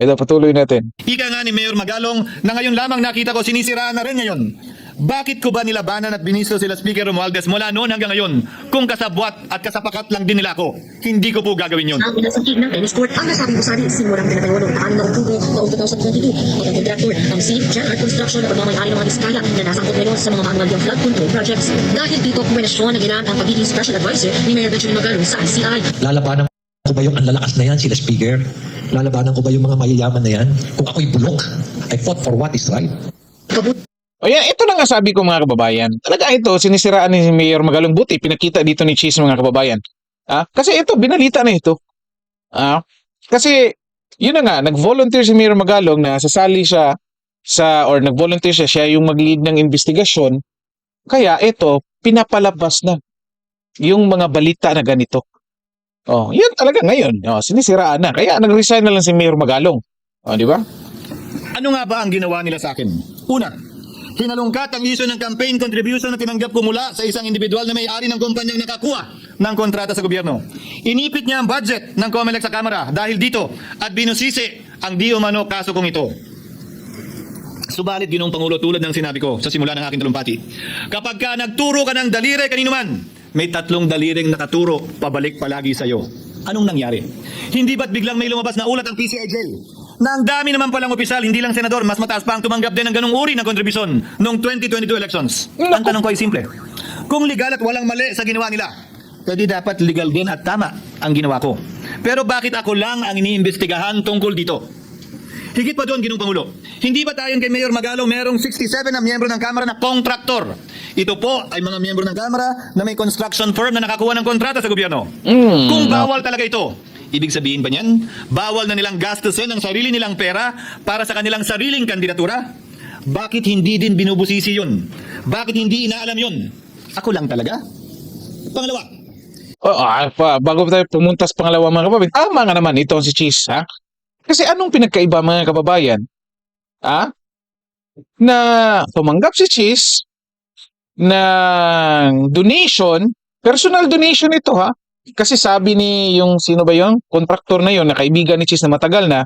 Ito, patuloy natin. Ika nga ni Mayor Magalong na ngayon lamang nakita ko sinisiraan na rin ngayon. Bakit ko ba nilabanan at binisto sila Speaker Romualdez mula noon hanggang ngayon kung kasabwat at kasapakat lang din nila ako? Hindi ko po gagawin yun. Ang inasakig ng Venice Court ang nasabing gusali simula ng pinatayo ng taan ng Oktubre noong 2022 ang kontraktor ang si JR Construction na pagmamayari ng mga diskaya na nasangkot ngayon sa mga maanual flood control projects. Dahil dito kumenasyon na ginaan ang pagiging special advisor ni Mayor Benjamin Magalong sa ICI. Lalabanan ko ba yung ang lalakas na yan, sila speaker? Lalabanan ko ba yung mga mayayaman na yan? Kung ako'y bulok, I fought for what is right. O yan, ito na nga sabi ko mga kababayan. Talaga ito, sinisiraan ni Mayor Magalong Buti. Pinakita dito ni Cheese mga kababayan. Ah, kasi ito, binalita na ito. Ah, kasi, yun na nga, nag-volunteer si Mayor Magalong na sasali siya sa, or nag-volunteer siya, siya yung mag-lead ng investigasyon. Kaya ito, pinapalabas na yung mga balita na ganito. Oh, yan talaga ngayon. Oh, sinisiraan na. Kaya nag-resign na lang si Mayor Magalong. Oh, di ba? Ano nga ba ang ginawa nila sa akin? Una, hinalungkat ang issue ng campaign contribution na tinanggap ko mula sa isang individual na may-ari ng kumpanyang nakakuha ng kontrata sa gobyerno. Inipit niya ang budget ng COMELEC sa Kamara dahil dito at binusisi ang di umano kaso kong ito. Subalit, ginong Pangulo, tulad ng sinabi ko sa simula ng aking talumpati, kapag ka nagturo ka ng daliri kanino man, may tatlong daliring nakaturo pabalik palagi sa'yo. Anong nangyari? Hindi ba't biglang may lumabas na ulat ang PCIJ? Na ang dami naman palang opisyal, hindi lang senador, mas mataas pa ang tumanggap din ng ganung uri ng kontribusyon noong 2022 elections. Ang tanong ko ay simple. Kung legal at walang mali sa ginawa nila, pwede dapat legal din at tama ang ginawa ko. Pero bakit ako lang ang iniimbestigahan tungkol dito? Higit pa doon, Ginong Pangulo. Hindi ba tayo kay Mayor Magalo merong 67 na miyembro ng Kamara na kontraktor? Ito po ay mga miyembro ng Kamara na may construction firm na nakakuha ng kontrata sa gobyerno. Mm, Kung bawal talaga ito, ibig sabihin ba niyan, bawal na nilang gastusin ang sarili nilang pera para sa kanilang sariling kandidatura? Bakit hindi din binubusisi yun? Bakit hindi inaalam yun? Ako lang talaga? Pangalawa, Oh, ah, pa, bago tayo pumunta sa pangalawa mga kababayan, tama nga naman ito si Cheese, ha? Kasi anong pinagkaiba mga kababayan? Ha? Na tumanggap si Cheese ng donation, personal donation ito ha? Kasi sabi ni yung sino ba yung kontraktor na yon na kaibigan ni Cheese na matagal na,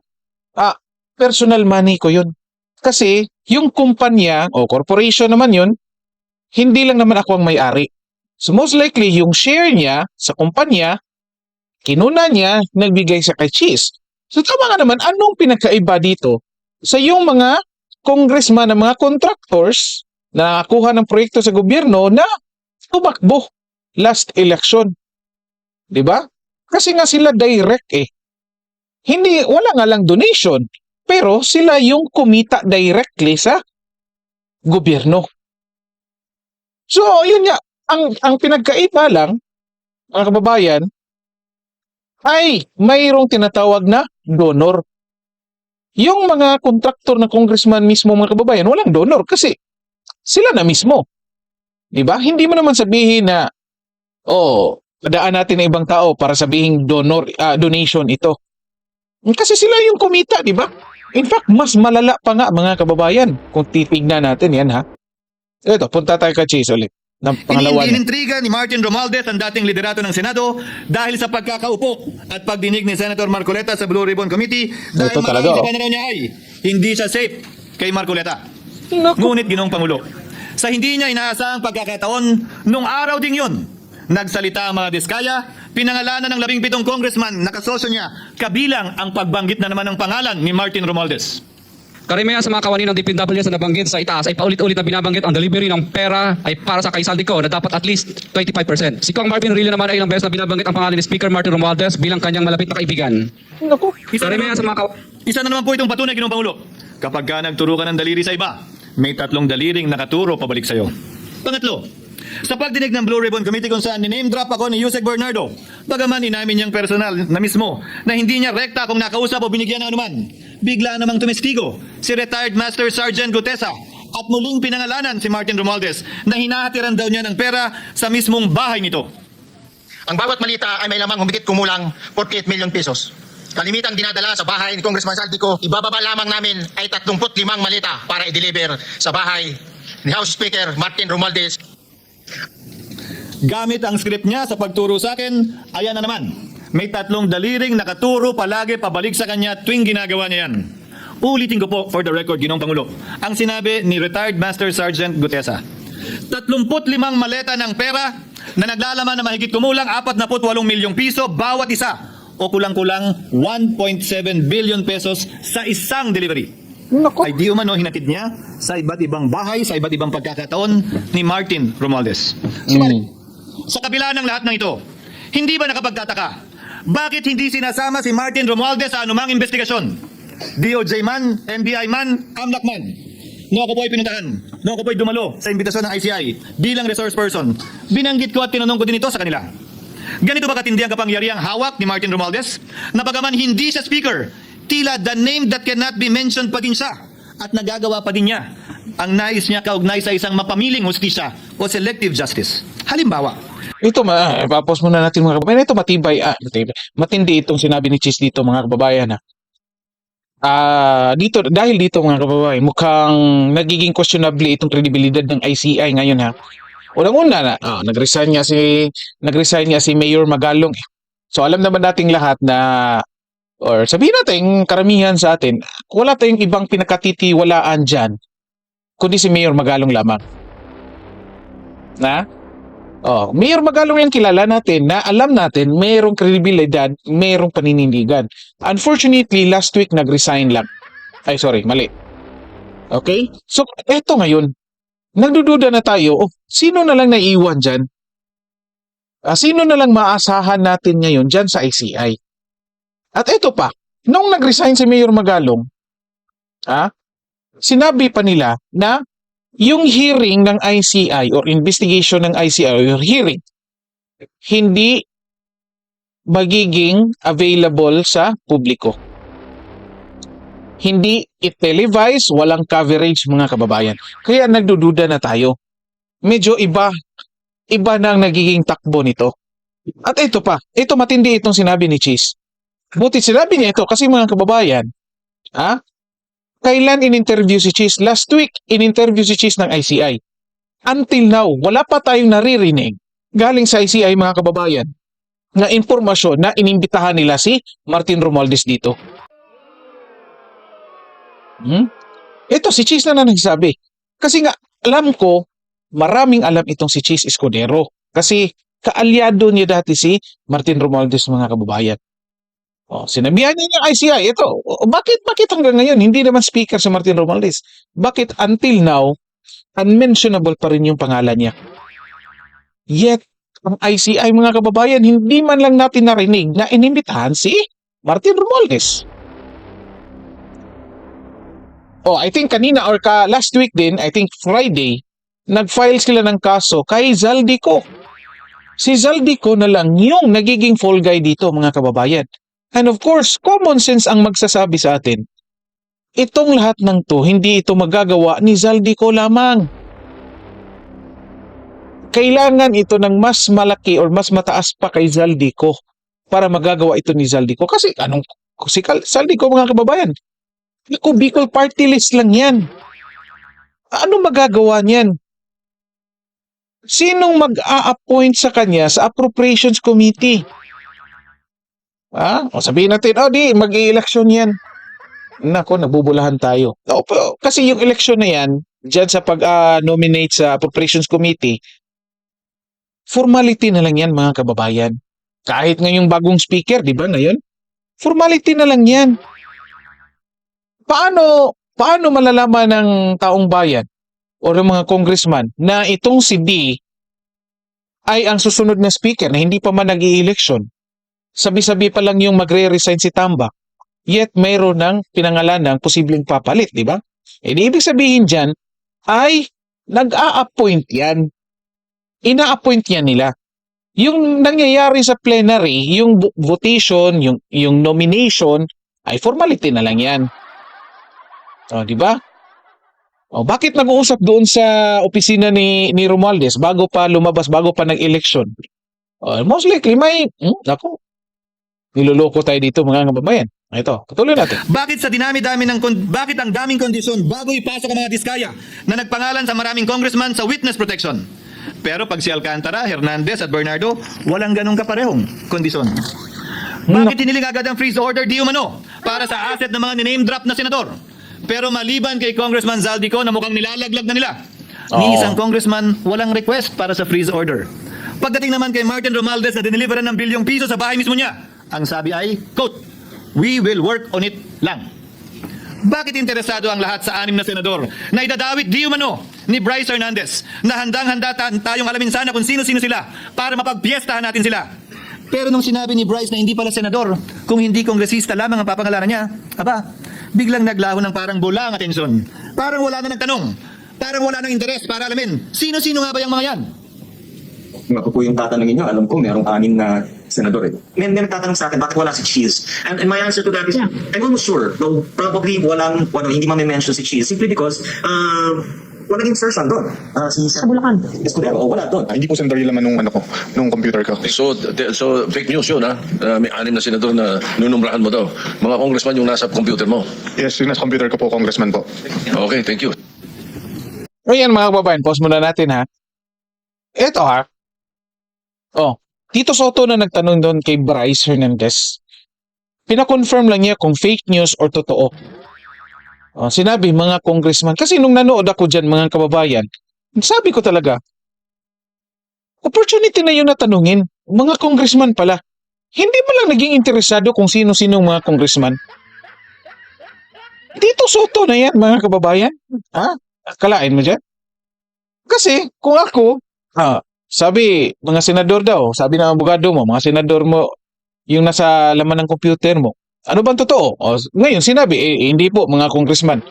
ah, personal money ko yun. Kasi yung kumpanya o corporation naman yun, hindi lang naman ako ang may-ari. So most likely, yung share niya sa kumpanya, kinuna niya, nagbigay sa kay Cheese. So tama nga naman, anong pinagkaiba dito sa yung mga congressman na mga contractors na nakakuha ng proyekto sa gobyerno na tumakbo last election? 'Di ba? Kasi nga sila direct eh. Hindi, wala nga lang donation, pero sila yung kumita directly sa gobyerno. So, yun nga, ang ang pinagkaiba lang mga kababayan ay mayroong tinatawag na donor. Yung mga kontraktor na congressman mismo mga kababayan, walang donor kasi sila na mismo. 'Di ba? Hindi mo naman sabihin na oh, padaan natin ng ibang tao para sabihin donor ah, donation ito. Kasi sila yung kumita, 'di ba? In fact, mas malala pa nga mga kababayan kung titignan natin 'yan ha. Ito, punta tayo kay Chase ulit. Ng pangalawa. Hindi inintriga ni Martin Romualdez ang dating liderato ng Senado dahil sa pagkakaupo at pagdinig ni Senator Marcoleta sa Blue Ribbon Committee dahil Ito talaga, oh. na niya ay hindi siya safe kay Marcoleta. Naku. Ngunit ginong Pangulo, sa hindi niya inaasahang pagkakataon, nung araw ding yun, nagsalita ang mga diskaya, pinangalanan ng labing pitong congressman na kasosyo niya, kabilang ang pagbanggit na naman ng pangalan ni Martin Romualdez. Karamihan sa mga kawani ng DPWS na nabanggit sa itaas ay paulit-ulit na binabanggit ang delivery ng pera ay para sa kaisaldi ko na dapat at least 25%. Si Kong Marvin Rillo naman ay ilang beses na binabanggit ang pangalan ni Speaker Martin Romualdez bilang kanyang malapit na kaibigan. Naku. Isa na, Karamihan sa mga kaw- isa na naman po itong patunay, Ginong Pangulo. Kapag ka nagturo ka ng daliri sa iba, may tatlong daliring nakaturo pabalik sa'yo. Pangatlo, sa pagdinig ng Blue Ribbon Committee kung saan ni-name drop ako ni Yusek Bernardo, bagaman inamin niyang personal na mismo na hindi niya rekta kung nakausap o binigyan ng anuman, bigla namang tumestigo si retired Master Sergeant Gutesa at muling pinangalanan si Martin Romualdez na hinahatiran daw niya ng pera sa mismong bahay nito. Ang bawat malita ay may lamang humigit kumulang 48 million pesos. Kalimitang dinadala sa bahay ni Congressman Saldico, ibababa lamang namin ay 35 malita para i-deliver sa bahay ni House Speaker Martin Romualdez Gamit ang script niya sa pagturo sa akin, ayan na naman. May tatlong daliring nakaturo palagi pabalik sa kanya tuwing ginagawa niya yan. Ulitin ko po for the record, Ginong Pangulo. Ang sinabi ni retired Master Sergeant Gutesa. 35 maleta ng pera na naglalaman na mahigit kumulang 48 milyong piso bawat isa o kulang-kulang 1.7 billion pesos sa isang delivery. Nako. Ay di umano hinatid niya sa iba't ibang bahay, sa iba't ibang pagkakataon ni Martin Romualdez. Subalit, sa kabila ng lahat ng ito, hindi ba nakapagtataka? Bakit hindi sinasama si Martin Romualdez sa anumang investigasyon? DOJ man, NBI man, AMLAC man. No ako po ay pinuntahan. No ako po ay dumalo sa imbitasyon ng ICI bilang resource person. Binanggit ko at tinanong ko din ito sa kanila. Ganito ba katindi ang kapangyarihang hawak ni Martin Romualdez? Na bagaman hindi siya speaker, tila the name that cannot be mentioned pa din siya at nagagawa pa din niya ang nais niya kaugnay sa isang mapamiling hustisya o selective justice. Halimbawa, Ito ma, eh, papos muna natin mga kababayan. Ito matibay, ah, matibay. Matindi itong sinabi ni Cheese dito mga kababayan ha. Ah, dito dahil dito mga kababayan, mukhang nagiging questionable itong kredibilidad ng ICI ngayon ha. Unang-una na, ah, nag-resign nga si nag-resign nga si Mayor Magalong. eh. So alam naman nating lahat na or sabihin natin karamihan sa atin, wala tayong ibang pinakatitiwalaan diyan kundi si Mayor Magalong lamang. Na? Oh, Mayor Magalong yung kilala natin na alam natin mayroong kredibilidad, mayroong paninindigan. Unfortunately, last week nag-resign lang. Ay, sorry, mali. Okay? So, eto ngayon. Nagdududa na tayo, oh, sino na lang naiiwan dyan? Ah, sino na lang maasahan natin ngayon dyan sa ICI? At eto pa, nung nag-resign si Mayor Magalong, ah, sinabi pa nila na yung hearing ng ICI or investigation ng ICI or hearing hindi magiging available sa publiko. Hindi i-televise, walang coverage mga kababayan. Kaya nagdududa na tayo. Medyo iba, iba na ang nagiging takbo nito. At ito pa, ito matindi itong sinabi ni Cheese. Buti sinabi niya ito kasi mga kababayan, ha? Kailan in-interview si Cheese? Last week, in-interview si Cheese ng ICI. Until now, wala pa tayong naririnig galing sa ICI mga kababayan na impormasyon na inimbitahan nila si Martin Romualdez dito. Hmm? Ito, si Cheese na na nagsabi. Kasi nga, alam ko, maraming alam itong si Cheese Escudero. Kasi kaalyado niya dati si Martin Romualdez mga kababayan. Oh, sinabihan niya yung ICI, ito, bakit, bakit hanggang ngayon, hindi naman speaker si Martin Romualdez? Bakit until now, unmentionable pa rin yung pangalan niya? Yet, ang ICI mga kababayan, hindi man lang natin narinig na inimbitahan si Martin Romualdez. Oh, I think kanina or ka last week din, I think Friday, nag-file sila ng kaso kay Zaldico. Si Zaldico na lang yung nagiging fall guy dito mga kababayan. And of course, common sense ang magsasabi sa atin. Itong lahat ng to, hindi ito magagawa ni Zaldico lamang. Kailangan ito ng mas malaki or mas mataas pa kay Zaldico para magagawa ito ni Zaldico. Kasi anong si Zaldico mga kababayan? Naku, Bicol party list lang yan. Ano magagawa niyan? Sinong mag-a-appoint sa kanya sa appropriations committee? Ah, o sabihin natin, oh di, mag-i-election yan. Nako, nabubulahan tayo. O, pero- kasi yung election na yan, dyan sa pag-nominate sa appropriations committee, formality na lang yan mga kababayan. Kahit ngayong bagong speaker, di ba ngayon? Formality na lang yan. Paano, paano malalaman ng taong bayan o ng mga congressman na itong si D ay ang susunod na speaker na hindi pa man nag election Sabi-sabi pa lang yung magre-resign si Tambak. Yet mayroon ng pinangalan ng posibleng papalit, di ba? E di ibig sabihin dyan ay nag-a-appoint yan. Ina-appoint yan nila. Yung nangyayari sa plenary, yung vo- votation, yung, yung nomination, ay formality na lang yan. O, di ba? O, bakit nag-uusap doon sa opisina ni, ni Romualdez bago pa lumabas, bago pa nag-election? O, most likely, may, hmm, ako, niloloko tayo dito mga kababayan. Ito, patuloy natin. Bakit sa dinami-dami ng kon- bakit ang daming kondisyon bago ipasok ang mga diskaya na nagpangalan sa maraming congressman sa witness protection? Pero pag si Alcantara, Hernandez at Bernardo, walang ganong kaparehong kondisyon. Bakit hiniling agad ang freeze order di umano para sa asset ng mga name drop na senador? Pero maliban kay Congressman Zaldico na mukhang nilalaglag na nila, ni Oo. isang congressman walang request para sa freeze order. Pagdating naman kay Martin Romualdez na dineliveran ng bilyong piso sa bahay mismo niya, ang sabi ay, quote, We will work on it lang. Bakit interesado ang lahat sa anim na senador na idadawit di umano ni Bryce Hernandez na handang-handa ta- tayong alamin sana kung sino-sino sila para mapagpiestahan natin sila? Pero nung sinabi ni Bryce na hindi pala senador, kung hindi kongresista lamang ang papangalanan niya, aba, biglang naglaho ng parang bula ang atensyon. Parang wala na nagtanong. Parang wala nang interes para alamin. Sino-sino nga ba yung mga yan? Kung ako po yung tatanungin nyo, alam ko merong anim na senador eh. May, may nagtatanong sa akin, bakit wala si Cheese? And, and my answer to that is, I'm almost sure, though probably walang, wala, hindi ma-mention si Cheese, simply because, uh, wala naging person doon. Uh, si sa Bulacan. Escudero, o wala doon. Ah, hindi po senador yung laman nung ano ko, nung computer ko. So, de- so fake news yun ha? Uh, may anim na senador na nunumrahan mo daw. Mga congressman yung nasa computer mo. Yes, yung nasa computer ko po, congressman po. Okay, thank you. Ayan mga kababayan, pause muna natin ha. Ito ha. Oh, Tito Soto na nagtanong doon kay Bryce Hernandez. Pina-confirm lang niya kung fake news or totoo. Oh, sinabi mga congressman, kasi nung nanood ako dyan mga kababayan, sabi ko talaga, opportunity na yun na tanungin, mga congressman pala. Hindi mo lang naging interesado kung sino-sino mga congressman. Tito Soto na yan mga kababayan. Ha? Kalain mo dyan? Kasi kung ako, ah, sabi mga senador daw, sabi ng abogado mo, mga senador mo, yung nasa laman ng computer mo, ano bang totoo? O, ngayon sinabi, eh, eh, hindi po mga congressman.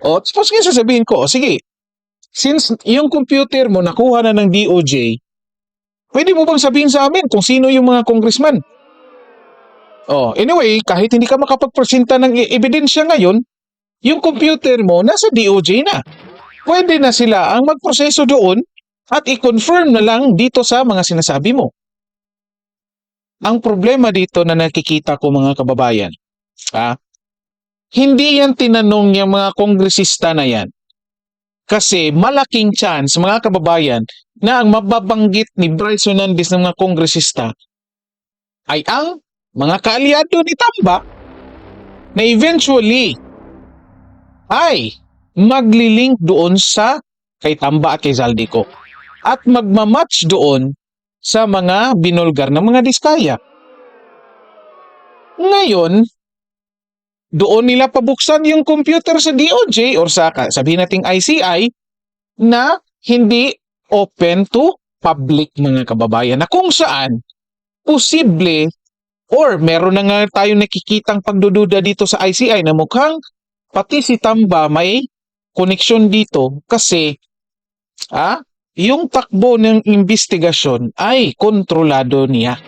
O, tapos ngayon sasabihin ko, o sige, since yung computer mo nakuha na ng DOJ, pwede mo bang sabihin sa amin kung sino yung mga congressman? Oh, anyway, kahit hindi ka makapagpresenta ng e- ebidensya ngayon, yung computer mo nasa DOJ na. Pwede na sila ang magproseso doon at i-confirm na lang dito sa mga sinasabi mo. Ang problema dito na nakikita ko mga kababayan, ah, hindi yan tinanong yung mga kongresista na yan. Kasi malaking chance mga kababayan na ang mababanggit ni Bryce Hernandez ng mga kongresista ay ang mga kaalyado ni Tamba na eventually ay maglilink doon sa kay Tamba at kay Zaldico at magmamatch doon sa mga binulgar ng mga diskaya. Ngayon, doon nila pabuksan yung computer sa DOJ or sa sabihin nating ICI na hindi open to public mga kababayan na kung saan posible or meron na nga tayo nakikitang pagdududa dito sa ICI na mukhang pati si Tamba may koneksyon dito kasi ah, yung takbo ng investigasyon ay kontrolado niya.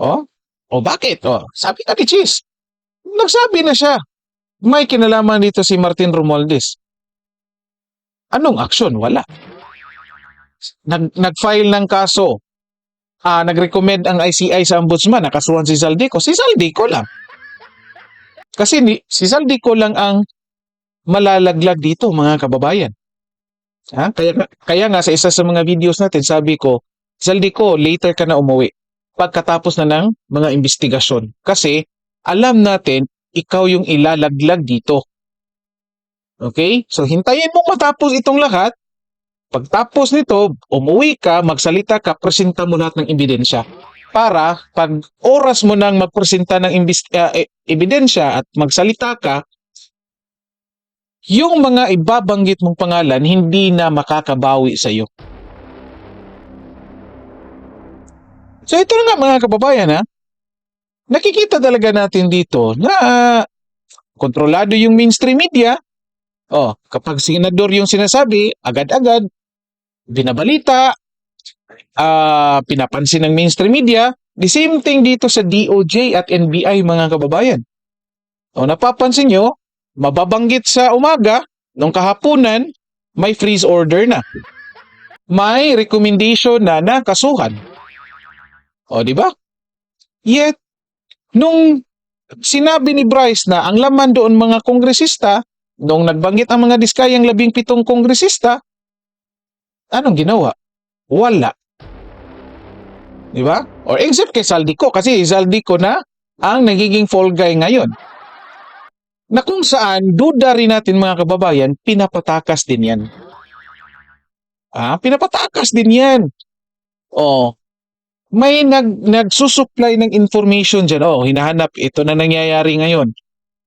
Oh? O bakit? Oh, sabi ka ni Cheese. Nagsabi na siya. May kinalaman dito si Martin Romualdez. Anong aksyon? Wala. Nag, nag-file ng kaso. Ah, nag-recommend ang ICI sa ombudsman. Nakasuhan si Zaldico. Si Zaldico lang. Kasi ni, si Zaldico lang ang malalaglag dito, mga kababayan. Ha? Kaya, kaya nga sa isa sa mga videos natin, sabi ko, Zaldico, later ka na umuwi. Pagkatapos na ng mga investigasyon. Kasi, alam natin, ikaw yung ilalaglag dito. Okay? So, hintayin mo matapos itong lahat. Pagtapos nito, umuwi ka, magsalita ka, presenta mo lahat ng ebidensya. Para, pag oras mo nang magpresenta ng e- ebidensya at magsalita ka, yung mga ibabanggit mong pangalan hindi na makakabawi sa iyo. So ito na nga mga kababayan ha. Nakikita talaga natin dito na ah, kontrolado yung mainstream media. Oh, kapag senador yung sinasabi, agad-agad binabalita, ah pinapansin ng mainstream media. The same thing dito sa DOJ at NBI mga kababayan. O napapansin nyo, mababanggit sa umaga, nung kahapunan, may freeze order na. May recommendation na nakasuhan. O, di ba? Yet, nung sinabi ni Bryce na ang laman doon mga kongresista, nung nagbanggit ang mga diskayang labing pitong kongresista, anong ginawa? Wala. Di ba? Or except kay Saldico kasi Saldico na ang nagiging fall guy ngayon. Na kung saan, duda rin natin mga kababayan, pinapatakas din yan. Ah, pinapatakas din yan. Oh, may nag nagsusupply ng information diyan. Oh, hinahanap ito na nangyayari ngayon.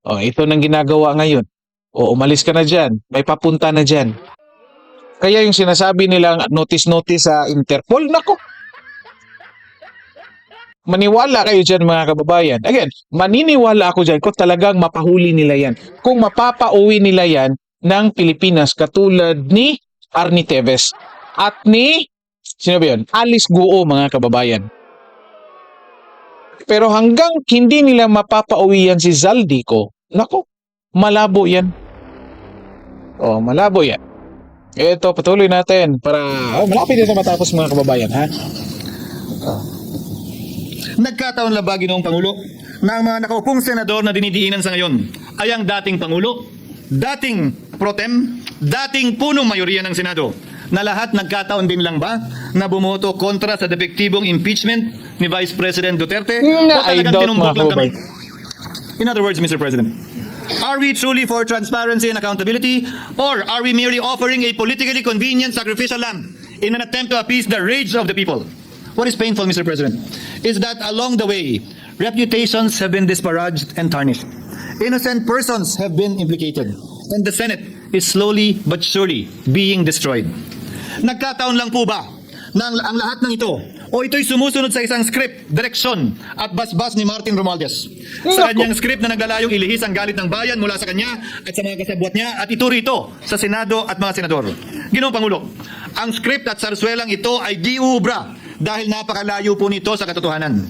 Oh, ito nang ginagawa ngayon. O umalis ka na diyan. May papunta na diyan. Kaya yung sinasabi nilang notice-notice sa Interpol, nako. Maniwala kayo dyan mga kababayan. Again, maniniwala ako dyan kung talagang mapahuli nila yan. Kung mapapauwi nila yan ng Pilipinas katulad ni Arnie Teves at ni, sino ba yun? Alice Guo mga kababayan. Pero hanggang hindi nila mapapauwi yan si Zaldico, nako, malabo yan. Oh, malabo yan. Ito, patuloy natin para oh, malapit na matapos mga kababayan, ha? Nagkataon lang ba, Ginoong Pangulo, na ang mga nakaupong senador na dinidiinan sa ngayon ay ang dating Pangulo, dating Protem, dating punong mayoriya ng Senado, na lahat nagkataon din lang ba na bumoto kontra sa depektibong impeachment ni Vice President Duterte? I doubt, tinumbok mga lang kami? In other words, Mr. President, are we truly for transparency and accountability, or are we merely offering a politically convenient sacrificial lamb in an attempt to appease the rage of the people? What is painful, Mr. President, is that along the way, reputations have been disparaged and tarnished. Innocent persons have been implicated, and the Senate is slowly but surely being destroyed. Nagkataon lang po ba na ang, ang lahat ng ito o ito'y sumusunod sa isang script, direksyon at basbas ni Martin Romualdez sa kanyang script na naglalayong ilihis ang galit ng bayan mula sa kanya at sa mga kasabwat niya at ito rito sa Senado at mga senador. Ginoong Pangulo, ang script at sarswelang ito ay di uubra dahil napakalayo po nito sa katotohanan.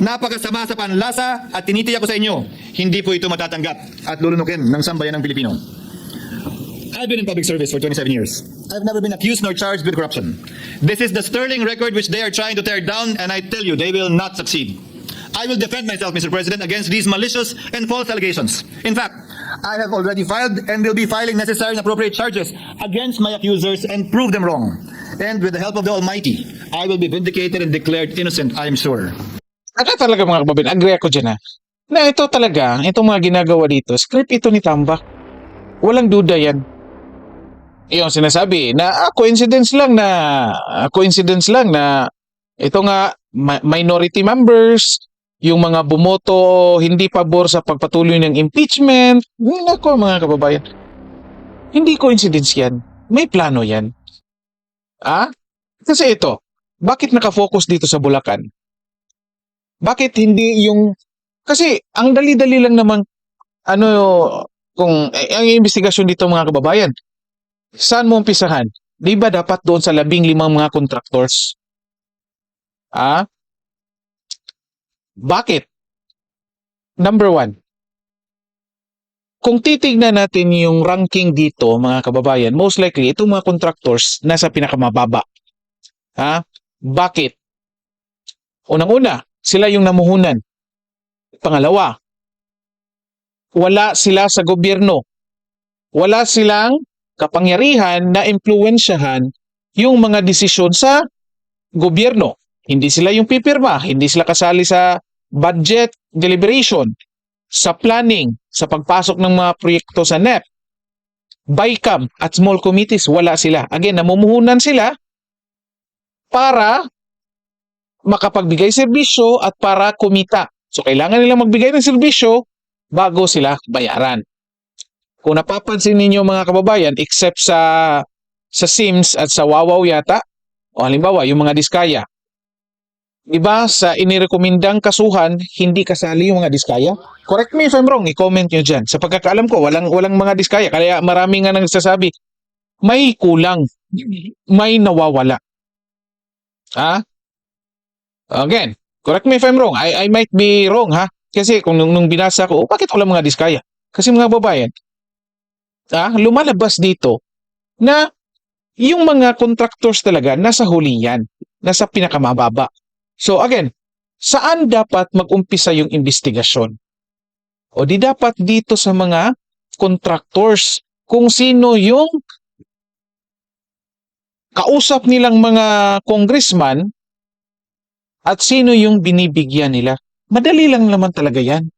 Napakasama sa panlasa at tinitiyak ko sa inyo, hindi po ito matatanggap at lulunukin ng sambayan ng Pilipino. I've been in public service for 27 years. I've never been accused nor charged with corruption. This is the sterling record which they are trying to tear down, and I tell you, they will not succeed. I will defend myself, Mr. President, against these malicious and false allegations. In fact, I have already filed and will be filing necessary and appropriate charges against my accusers and prove them wrong. And with the help of the Almighty, I will be vindicated and declared innocent, I am sure. Ano talaga mga kababayan, agree ako dyan ha. Na ito talaga, itong mga ginagawa dito, script ito ni Tambak. Walang duda yan. Yung sinasabi na ah, coincidence lang na ah, coincidence lang na ito nga ma- minority members, yung mga bumoto hindi pabor sa pagpatuloy ng impeachment. Nako mga kababayan. Hindi coincidence yan. May plano yan. Ah? Kasi ito, bakit nakafocus dito sa Bulacan? Bakit hindi yung kasi ang dali-dali lang naman ano kung eh, ang investigasyon dito mga kababayan. Saan mo umpisahan? Di ba dapat doon sa labing limang mga contractors? Ah? Bakit? Number one, kung titignan natin yung ranking dito, mga kababayan, most likely, itong mga contractors nasa pinakamababa. Ha? Bakit? Unang-una, sila yung namuhunan. Pangalawa, wala sila sa gobyerno. Wala silang kapangyarihan na impluensyahan yung mga desisyon sa gobyerno. Hindi sila yung pipirma, hindi sila kasali sa budget deliberation, sa planning, sa pagpasok ng mga proyekto sa NEP. BICAM at small committees, wala sila. Again, namumuhunan sila para makapagbigay serbisyo at para kumita. So, kailangan nilang magbigay ng serbisyo bago sila bayaran. Kung napapansin ninyo mga kababayan, except sa sa Sims at sa Wawaw yata, o halimbawa, yung mga diskaya, Diba sa inirekomendang kasuhan, hindi kasali yung mga diskaya? Correct me if I'm wrong, i-comment nyo dyan. Sa pagkakaalam ko, walang, walang mga diskaya. Kaya marami nga nagsasabi, may kulang, may nawawala. Ha? Again, correct me if I'm wrong. I, I might be wrong, ha? Kasi kung nung, nung binasa ko, oh, bakit wala mga diskaya? Kasi mga babayan, ah, lumalabas dito na yung mga contractors talaga nasa huli yan, nasa pinakamababa. So again, saan dapat mag-umpisa yung investigasyon? O di dapat dito sa mga contractors kung sino yung kausap nilang mga congressman at sino yung binibigyan nila. Madali lang naman talaga yan.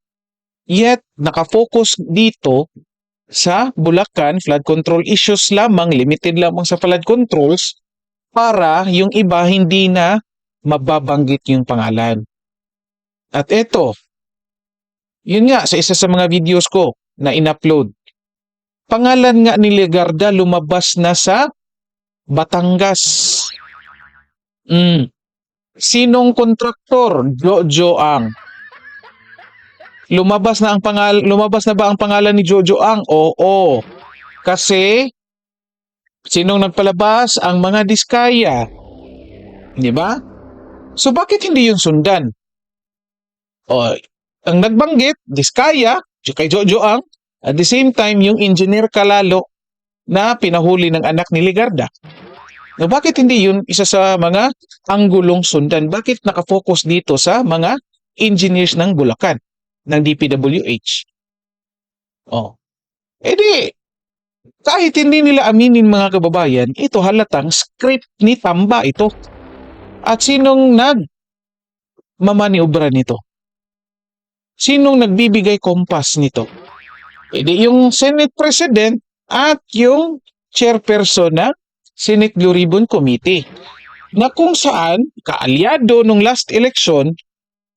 Yet, nakafocus dito sa Bulacan, flood control issues lamang, limited lamang sa flood controls, para yung iba hindi na mababanggit yung pangalan. At eto, yun nga, sa isa sa mga videos ko na in-upload, pangalan nga ni Legarda lumabas na sa Batangas. Mm. Sinong kontraktor? Jojo Ang. Lumabas na ang pangal lumabas na ba ang pangalan ni Jojo Ang? Oo. Kasi sinong nagpalabas? Ang mga diskaya. Di ba? So bakit hindi yun sundan? O, ang nagbanggit, diskaya, kay Jojo Ang, at the same time, yung engineer Kalalo na pinahuli ng anak ni Ligarda. No, bakit hindi yun isa sa mga anggulong sundan? Bakit nakafocus dito sa mga engineers ng Bulacan, ng DPWH? Oh. Eh di, kahit hindi nila aminin mga kababayan, ito halatang script ni Tamba ito. At sinong nag mamaniobra nito? Sinong nagbibigay kompas nito? E yung Senate President at yung chairperson ng Senate Blue Ribbon Committee na kung saan kaalyado nung last election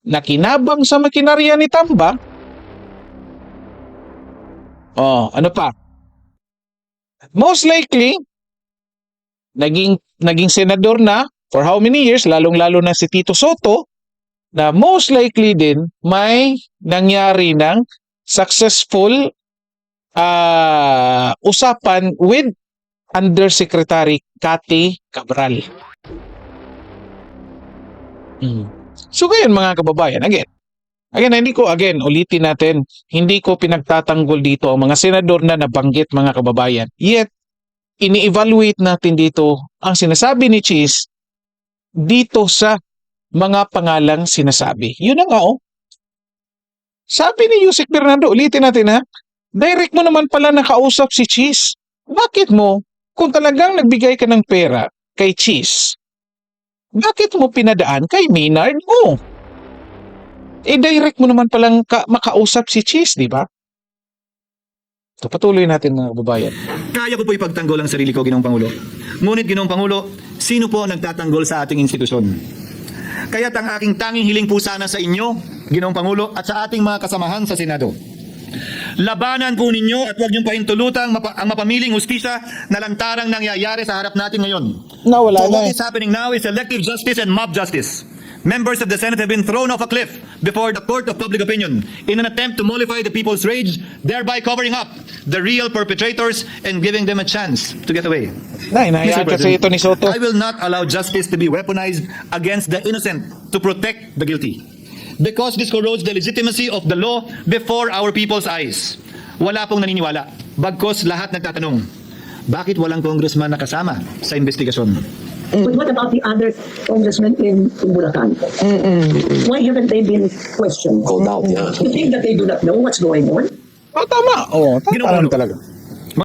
na kinabang sa makinarya ni Tamba. Oh, ano pa? Most likely, naging, naging senador na for how many years, lalong-lalo na si Tito Soto, na most likely din may nangyari ng successful ah, usapan with Undersecretary Cathy Cabral. Mm. So ngayon mga kababayan, again, again, hindi ko, again, ulitin natin, hindi ko pinagtatanggol dito ang mga senador na nabanggit mga kababayan. Yet, ini-evaluate natin dito ang sinasabi ni Cheese dito sa mga pangalang sinasabi. Yun na nga oh. Sabi ni Yusek Bernardo, ulitin natin ha, direct mo naman pala nakausap si Cheese. Bakit mo, kung talagang nagbigay ka ng pera kay Cheese, bakit mo pinadaan kay Maynard mo? Eh, direct mo naman palang ka- makausap si Cheese, di ba? So, patuloy natin mga kababayan. Kaya ko po ipagtanggol ang sarili ko, Ginoong Pangulo. Ngunit, Ginoong Pangulo, sino po ang nagtatanggol sa ating institusyon? Kaya't ang aking tanging hiling po sana sa inyo, Ginoong Pangulo, at sa ating mga kasamahan sa Senado. Labanan po ninyo at huwag niyong pahintulutang mapa- ang mapamiling hustisya na lantarang nangyayari sa harap natin ngayon. Nawala For na what eh. is happening now is selective justice and mob justice. Members of the Senate have been thrown off a cliff before the court of public opinion in an attempt to mollify the people's rage, thereby covering up the real perpetrators and giving them a chance to get away. Nay, nahayaan Mr. kasi ito ni Soto. I will not allow justice to be weaponized against the innocent to protect the guilty. Because this corrodes the legitimacy of the law before our people's eyes. Wala pong naniniwala. Bagkos lahat nagtatanong, bakit walang congressman nakasama sa investigasyon? But what about the other congressmen in, in Bulacan? Why haven't they been questioned? Called out, yeah. You think that they do not know what's going on? Oh, tama. Oo, tama lang Pangulo, talaga.